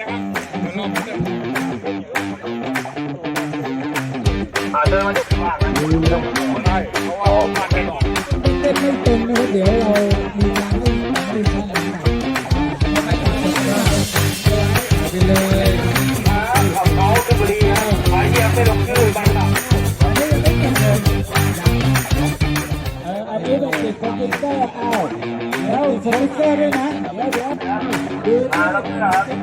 นะครัอบจจะไม่เพรมนะเดี๋ยวเรามีการเล่นเล่นชั้ตังไปเลยครับเขาชลบุรีนอเยี่ยมงชื่อบ้านเราอันนี้ต้องติดคอมพิวเตอร์เอาแล้วสวิตเซอร์ยนะเดี๋ยวเดี๋ยวดูนะค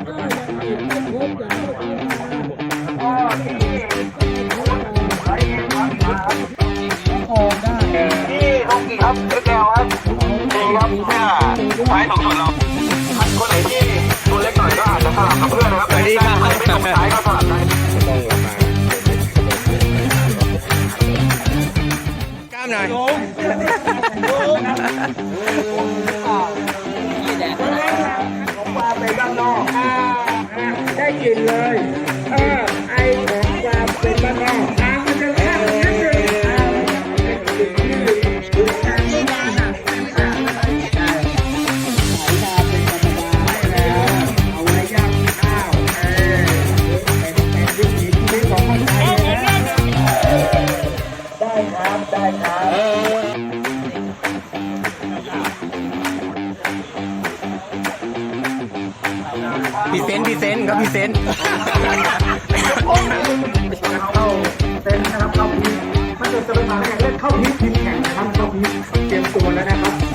กล้ามหน่อยผมมาไปด้านนอกได้กินเลย พรีเซนพรีเซนต์ครับพรีเซนต์เข้าเซนนะครับเข้าพีชถ้าเกิดจะไปมาแข่งเล่นเข้าพีชทีมแข่งนะครับเข้าพีเตรียมตัวแล้วนะครับ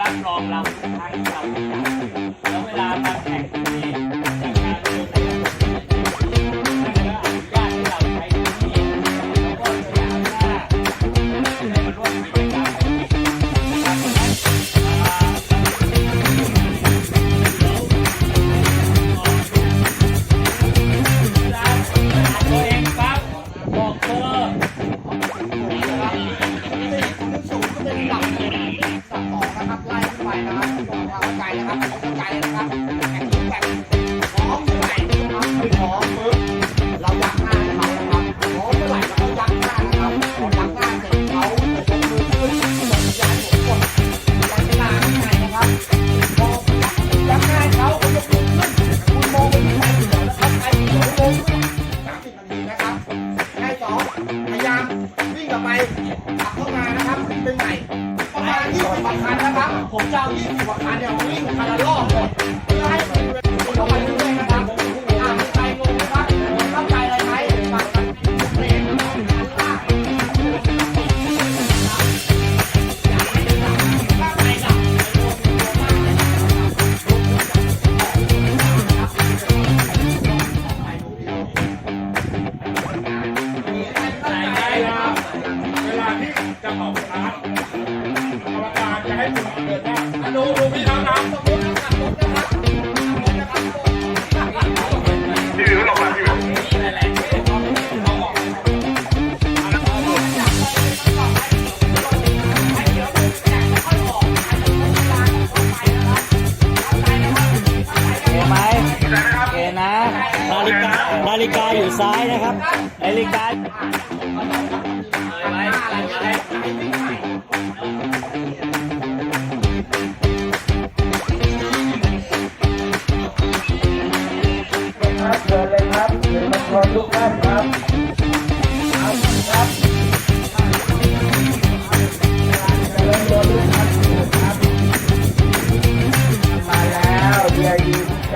รับรองเราทุกครั้งที่เราจัแล้วเวลามาแข่งที่การเมือง จะออกร้านรรการจะให้ผู้หญิงเดินได้อะดูดูพี่ทาน้ำสมมตินะครับสมมตินะครับสมมตินะครับพี่วิวลงมาพี่วิวนี่แหละนาฬิกาอยู่ซ้ายนะครับนาฬิกา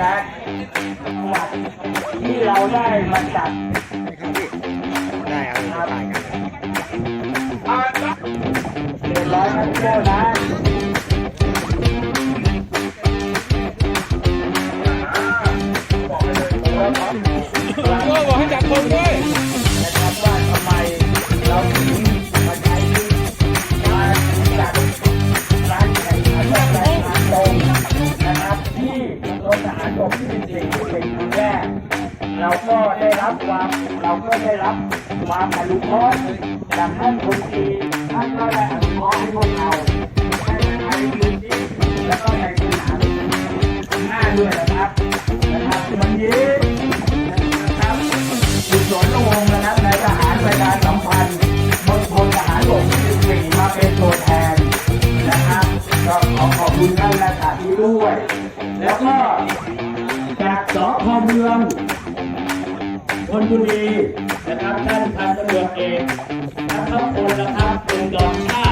วักที่เราได้มาจากได้ครับได้ครับเรียบร้อยครับโก้นะ ได้รับความเราก็ได้รับความอนุเคราะห์จากท่านคนดีท่านก็ได้อนุเคราะห์ให้พวกเราให้ในพื้นที่แล้วก็ในสนามหน้าด้วยนะครับนะครับวันนี้นะครับคุณสอนวง happen, don't